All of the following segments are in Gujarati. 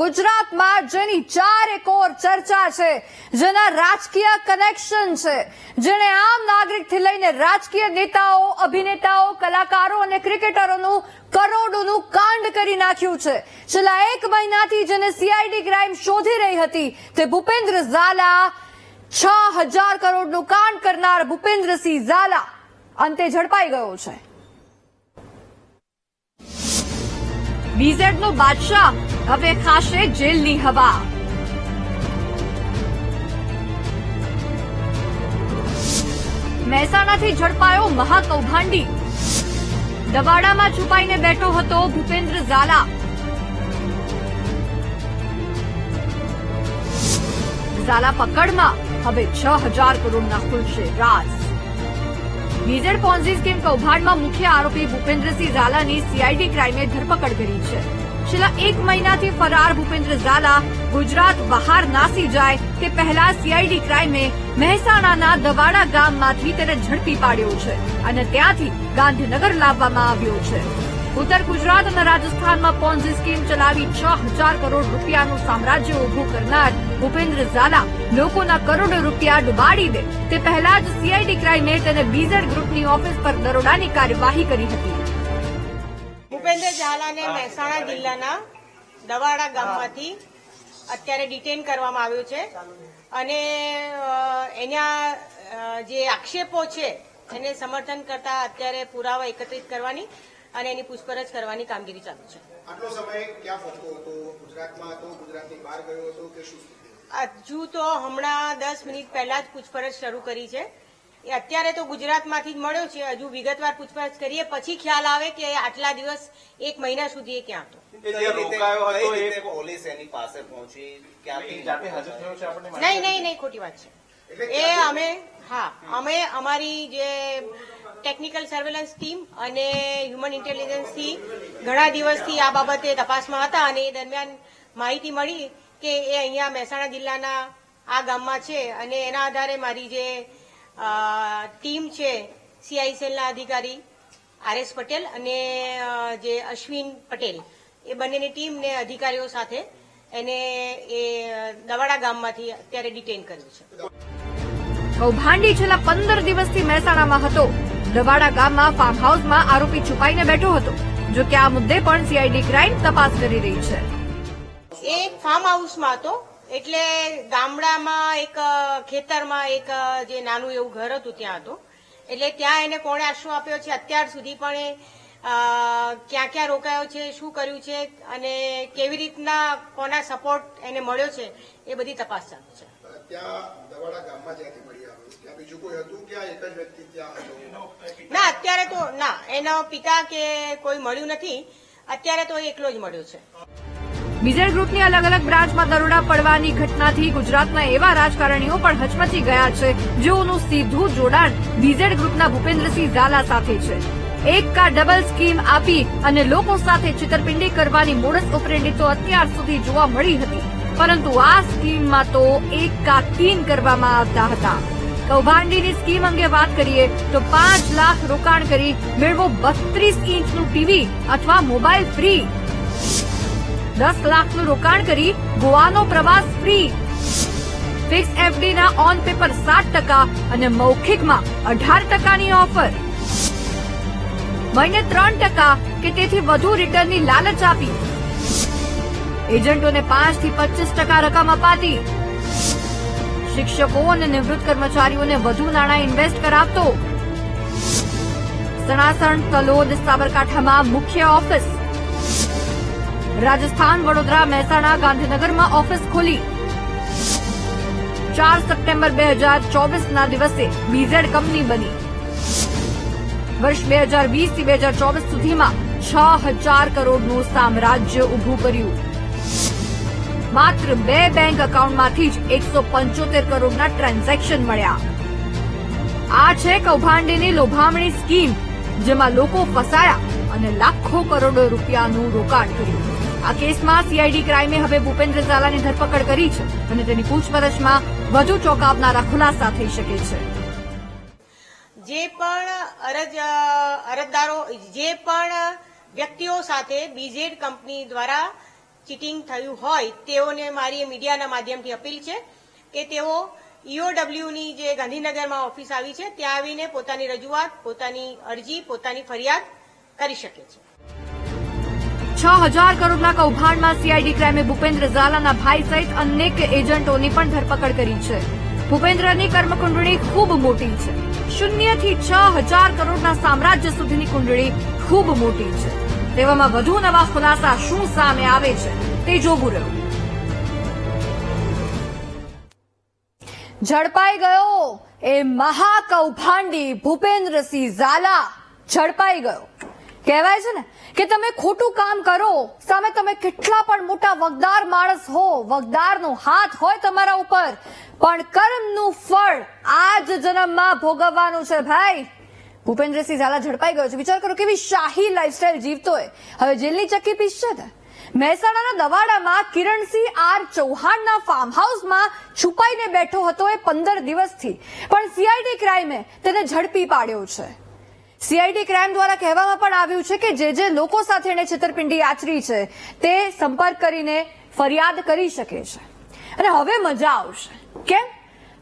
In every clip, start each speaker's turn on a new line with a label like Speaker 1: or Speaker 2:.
Speaker 1: ગુજરાતમાં જેની ચાર એકોર ચર્ચા છે, જેના રાજકીય કનેક્શન છે, જેણે આમ નાગરિકથી લઈને રાજકીય નેતાઓ, અભિનેતાઓ, કલાકારો અને ક્રિકેટરોનું કરોડોનું કાંડ કરી નાખ્યું છે. છેલ્લા એક મહિનાથી જેને સીઆઈડી ક્રાઇમ શોધી રહી હતી, તે ભૂપેન્દ્ર ઝાલા છ હજાર કરોડનું કાંડ કરનાર ભૂપેન્દ્રસિંહ ઝાલા અંતે ઝડપાઈ ગયો છે. બીઝેડનો બાદશાહ હવે ખાશે જેલની હવા. મહેસાણાથી ઝડપાયો મહાકૌભાંડી. દબાડામાં છુપાઈને બેઠો હતો ભૂપેન્દ્ર ઝાલા. ઝાલા પકડમાં. હવે છ હજાર કરોડના ખુલશે રાજ. બીઝેડ પોન્ઝી સ્કીમ કૌભાંડમાં મુખ્ય આરોપી ભૂપેન્દ્રસિંહ ઝાલાની સીઆઈડી ક્રાઇમે ધરપકડ કરી છે. છેલ્લા એક મહિનાથી ફરાર ભૂપેન્દ્ર ઝાલા ગુજરાત બહાર નાસી જાય તે પહેલા સીઆઈડી ક્રાઇમે મહેસાણાના દવાડા ગામમાંથી તેને ઝડપી પાડ્યો છે અને ત્યાંથી ગાંધીનગર લાવવામાં આવ્યો છે. ઉત્તર ગુજરાત અને રાજસ્થાનમાં પોન્ઝી સ્કીમ ચલાવી છ હજાર કરોડ રૂપિયાનું સામ્રાજ્ય ઉભું કરનાર ભૂપેન્દ્ર ઝાલા લોકોના કરોડો રૂપિયા ડુબાડી દે તે પહેલા જ સીઆઈડી ક્રાઇમે તેને બીઝેડ ગ્રુપની ઓફિસ પર દરોડાની કાર્યવાહી કરી હતી.
Speaker 2: ભૂપેન્દ્ર ઝાલાને મહેસાણા જિલ્લાના દવાડા ગામમાંથી અત્યારે ડિટેન કરવામાં આવ્યો છે. અને એના જે આક્ષેપો છે એને સમર્થન કરતા અત્યારે પુરાવા એકત્રિત કરવાની અને એની પૂછપરછ કરવાની કામગીરી ચાલુ છે.
Speaker 3: આટલો સમય ક્યાં ફરતો હતો? ગુજરાતમાં હતો? ગુજરાતની બહાર ગયો હતો કે શું
Speaker 2: હજુ તો હમણાં દસ મિનિટ પહેલા જ પૂછપરછ શરૂ કરી છે. એ અત્યારે તો ગુજરાતમાંથી જ મળ્યો છે. હજુ વિગતવાર પૂછપરછ કરીએ. પછી ખ્યાલ આવે કે આટલા દિવસ એક મહિના સુધી એ ક્યાં હતો?
Speaker 4: પોલીસ એની પાસે પહોંચી? ક્યાંથી
Speaker 5: જાતે હાજર થયો છે આપણને માહિતી
Speaker 2: નહીં નહીં નહીં ખોટી વાત છે. એ અમે હા અમે અમારી જે ટેકનિકલ સર્વેલન્સ ટીમ અને હ્યુમન ઇન્ટેલિજન્સથી ઘણા દિવસથી આ બાબતે તપાસમાં હતા અને એ દરમિયાન માહિતી મળી કે એ અહીંયા મહેસાણા જિલ્લાના આ ગામમાં છે અને એના આધારે મારી જે ટીમ છે સીઆઈસીએલના અધિકારી આર એસ પટેલ અને જે અશ્વિન પટેલ. એ બંનેની ટીમ ને અધિકારીઓ સાથે એને એ દવાડા ગામમાંથી અત્યારે ડિટેન કર્યું છે.
Speaker 1: કૌભાંડી છેલ્લા પંદર દિવસથી મહેસાણામાં હતો. દવાડા ગામમાં ફાર્મ હાઉસમાં આરોપી છુપાઈને બેઠો હતો જો કે આ મુદ્દે પણ સીઆઈડી ક્રાઇમ તપાસ કરી રહી છે.
Speaker 2: એ ફાર્મ હાઉસમાં હતો. એટલે ગામડામાં એક ખેતરમાં એક જે નાનું એવું ઘર હતું ત્યાં હતો. એટલે ત્યાં એને કોણે આશરો આપ્યો છે અત્યાર સુધી પણ એ ક્યાં ક્યાં રોકાયો છે શું કર્યું છે અને કેવી રીતના કોના સપોર્ટ એને મળ્યો છે એ બધી તપાસ ચાલુ છે.
Speaker 3: ત્યાં દવાડા ગામમાં જ્યાંથી મળી આવ્યું ત્યાં બીજું કોઈ હતું કે એક જ વ્યક્તિ ત્યાં
Speaker 2: ના અત્યારે તો ના. એના પિતા કે કોઈ મળ્યું નથી. અત્યારે તો એ એકલો જ મળ્યો છે.
Speaker 1: બીઝેડ ગ્રુપની અલગ અલગ બ્રાન્ચમાં દરોડા પડવાની ઘટનાથી ગુજરાતના એવા રાજકારણીઓ પણ હચમચી ગયા છે, જેઓનું સીધું જોડાણ વિઝેડ ગ્રુપના ભૂપેન્દ્રસિંહ ઝાલા સાથે છે. એક કા ડબલ સ્કીમ આપી અને લોકો સાથે છેતરપિંડી કરવાની મોડસ ઓપરેન્ડી તો અત્યાર સુધી જોવા મળી હતી, પરંતુ આ સ્કીમમાં તો એક કા તીન કરવામાં આવતા હતા. કૌભાંડીની સ્કીમ અંગે વાત કરીએ તો પાંચ લાખ રોકાણ કરી મેળવો બત્રીસ ઇંચનું ટીવી અથવા મોબાઈલ ફ્રી. દસ લાખનું રોકાણ કરી ગોવાનો પ્રવાસ ફ્રી ફિક્સ એફડી ના ઓન પેપર સાત ટકા અને મૌખિકમાં અઢાર ટકાની ઓફર મહિને ત્રણ ટકા કે તેથી વધુ રિટર્નની લાલચ આપી. એજન્ટોને પાંચથી પચીસ ટકા રકમ અપાતી. શિક્ષકો અને નિવૃત્ત કર્મચારીઓને વધુ નાણાં ઇન્વેસ્ટ કરાવતો. સણાસણ તલોદ સાબરકાંઠામાં મુખ્ય ઓફિસ રાજસ્થાન, વડોદરા, મહેસાણા, ગાંધીનગરમાં ઓફિસ ખોલી. ચાર સપ્ટેમ્બર બે હજાર ચોવીસના દિવસે બીઝેડ કંપની બની. વર્ષ બે હજાર વીસથી બે હજાર ચોવીસ સુધીમાં છ હજાર કરોડનું સામ્રાજ્ય ઉભું કર્યું. માત્ર બે બેંક એકાઉન્ટમાંથી જ એકસો પંચોતેર કરોડના ટ્રાન્ઝેક્શન મળ્યા. આ છે કૌભાંડીની લોભામણી સ્કીમ, જેમાં લોકો ફસાયા અને લાખો કરોડો રૂપિયાનું રોકાણ કર્યું. આ કેસમાં સીઆઈડી ક્રાઇમે હવે ભૂપેન્દ્ર ઝાલાની ધરપકડ કરી છે અને તેની પૂછપરછમાં વધુ ચોંકાવનારા ખુલાસા થઈ શકે છે.
Speaker 2: જે પણ અરજ, અરજદારો, જે પણ વ્યક્તિઓ સાથે બીઝેડ કંપની દ્વારા ચીટિંગ થયું હોય, તેઓને મારી મીડિયાના માધ્યમથી અપીલ છે કે તેઓ ઈઓડબ્લ્યુની જે ગાંધીનગરમાં ઓફિસ આવી છે, ત્યાં આવીને પોતાની રજૂઆત, પોતાની અરજી, પોતાની ફરિયાદ કરી શકે છે.
Speaker 1: છ હજાર કરોડના કૌભાંડમાં સીઆઈડી ક્રાઇમે ભૂપેન્દ્ર ઝાલાના ભાઈ સહિત અનેક એજન્ટોની પણ ધરપકડ કરી છે. ભૂપેન્દ્રની કર્મકુંડળી ખૂબ મોટી છે. શૂન્યથી છ હજાર કરોડના સામ્રાજ્ય સુધીની કુંડળી ખૂબ મોટી છે. તેવામાં વધુ નવા ખુલાસા શું સામે આવે છે તે જોવું રહ્યું. ઝડપાઈ ગયો એ મહાકૌભાંડી ભૂપેન્દ્રસિંહ ઝાલા. ઝડપાઈ ગયો. કહેવાય છે ને કે તમે ખોટું કામ કરો, સામે તમે કેટલા પણ મોટા વગદાર માણસ હો, વગદારનો હાથ હોય તમારા ઉપર, પણ કર્મનું ફળ આ જ જન્મમાં ભોગવવાનું છે ભાઈ. ભૂપેન્દ્રસિંહ ઝાલા ઝડપાઈ ગયો છે. વિચાર કરો કેવી શાહી લાઈફસ્ટાઈલ જીવતો હોય હવે જેલની ચક્કી પીસશે ને? મહેસાણાના દવાડામાં કિરણસિંહ આર ચૌહાણના ફાર્મ હાઉસમાં છુપાઈને બેઠો હતો એ પંદર દિવસથી. પણ સીઆઈડી ક્રાઇમે તેને ઝડપી પાડ્યો છે. સીઆઈડી ક્રાઇમ દ્વારા કહેવામાં પણ આવ્યું છે કે જે જે લોકો સાથે એણે છેતરપિંડી આચરી છે, તે સંપર્ક કરીને ફરિયાદ કરી શકે છે. અને હવે મજા આવશે. કેમ?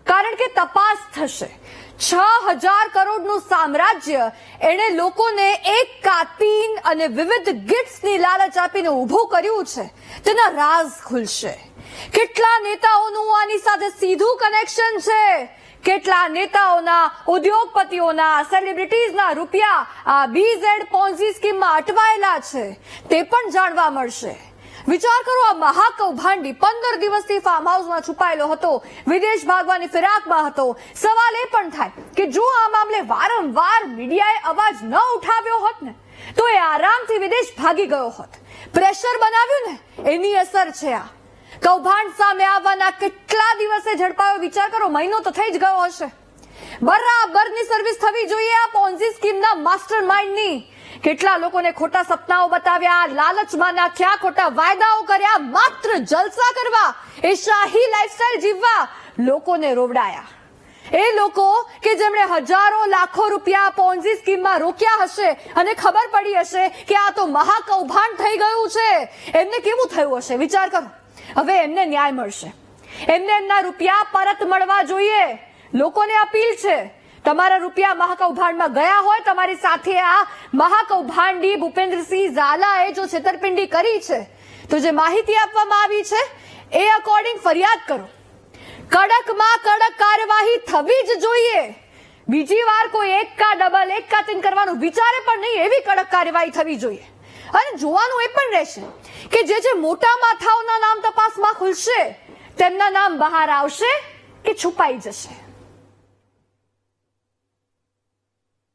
Speaker 1: કારણ કે તપાસ થશે. છ હજાર કરોડનું સામ્રાજ્ય એણે લોકોને એક કાતીન અને વિવિધ ગિફ્ટ્સની લાલચ આપીને ઊભું કર્યું છે. તેના રાઝ ખુલશે. કેટલા નેતાઓનું આની સાથે સીધું કનેક્શન છે? કેટલા નેતાઓના, ઉદ્યોગપતિઓના સેલિબ્રિટીઝના રૂપિયા આ બીઝેડ પોન્ઝી સ્કીમમાં અટવાયેલા છે, તે પણ જાણવા મળશે. વિચાર કરો, આ મહાકૌભાંડી પંદર દિવસથી ફાર્મ હાઉસમાં છુપાયેલો હતો, વિદેશ ભાગવાની ફિરાકમાં હતો. સવાલ એ પણ થાય કે જો આ મામલે વારંવાર મીડિયાએ અવાજ ન ઉઠાવ્યો હોત ને, તો એ આરામથી વિદેશ ભાગી ગયો હોત. પ્રેશર બનાવ્યું ને, એની અસર છે આ. કૌભાંડ સામે આવવાના કેટલા દિવસે ઝડપાયો? વિચાર કરો, મહિનો તો થઈ જ ગયો હશે. બરાબરની સર્વિસ થવી જોઈએ આ પોન્ઝી સ્કીમના માસ્ટર માઇન્ડની કેટલા લોકોને ખોટા સપનાઓ બતાવ્યા, લાલચમાં નાખ્યા, ખોટા વાયદાઓ કર્યા, માત્ર જલસા કરવા, એ શાહી લાઈફસ્ટાઈલ જીવવા લોકોને રોવડાયા. એ લોકો કે જેમણે હજારો, લાખો રૂપિયા પોન્ઝી સ્કીમમાં રોક્યા હશે અને ખબર પડી હશે કે આ તો મહાકૌભાંડ થઈ ગયું છે. એમને કેવું થયું હશે? વિચાર કરો. હવે એમને ન્યાય મળશે. એમને એમના રૂપિયા પરત મળવા જોઈએ. લોકોને અપીલ છે. તમારા રૂપિયા મહાકૌભાંડમાં ગયા હોય, તમારી સાથે આ મહાકૌભાંડી ભૂપેન્દ્રસિંહ ઝાલાએ જો છેતરપિંડી કરી છે, તો જે માહિતી આપવામાં આવી છે, એ અકોર્ડિંગ ફરિયાદ કરો. કડકમાં કડક કાર્યવાહી થવી જ જોઈએ. બીજી વાર કોઈ એક કા ડબલ એક કા તીન કરવાનું વિચારે પણ નહીં, એવી કડક કાર્યવાહી થવી જોઈએ. અને જોવાનું એ પણ રહેશે કે જે જે મોટા માથાઓના નામ તપાસમાં ખુલશે, તેમના નામ બહાર આવશે કે છુપાઈ જશે.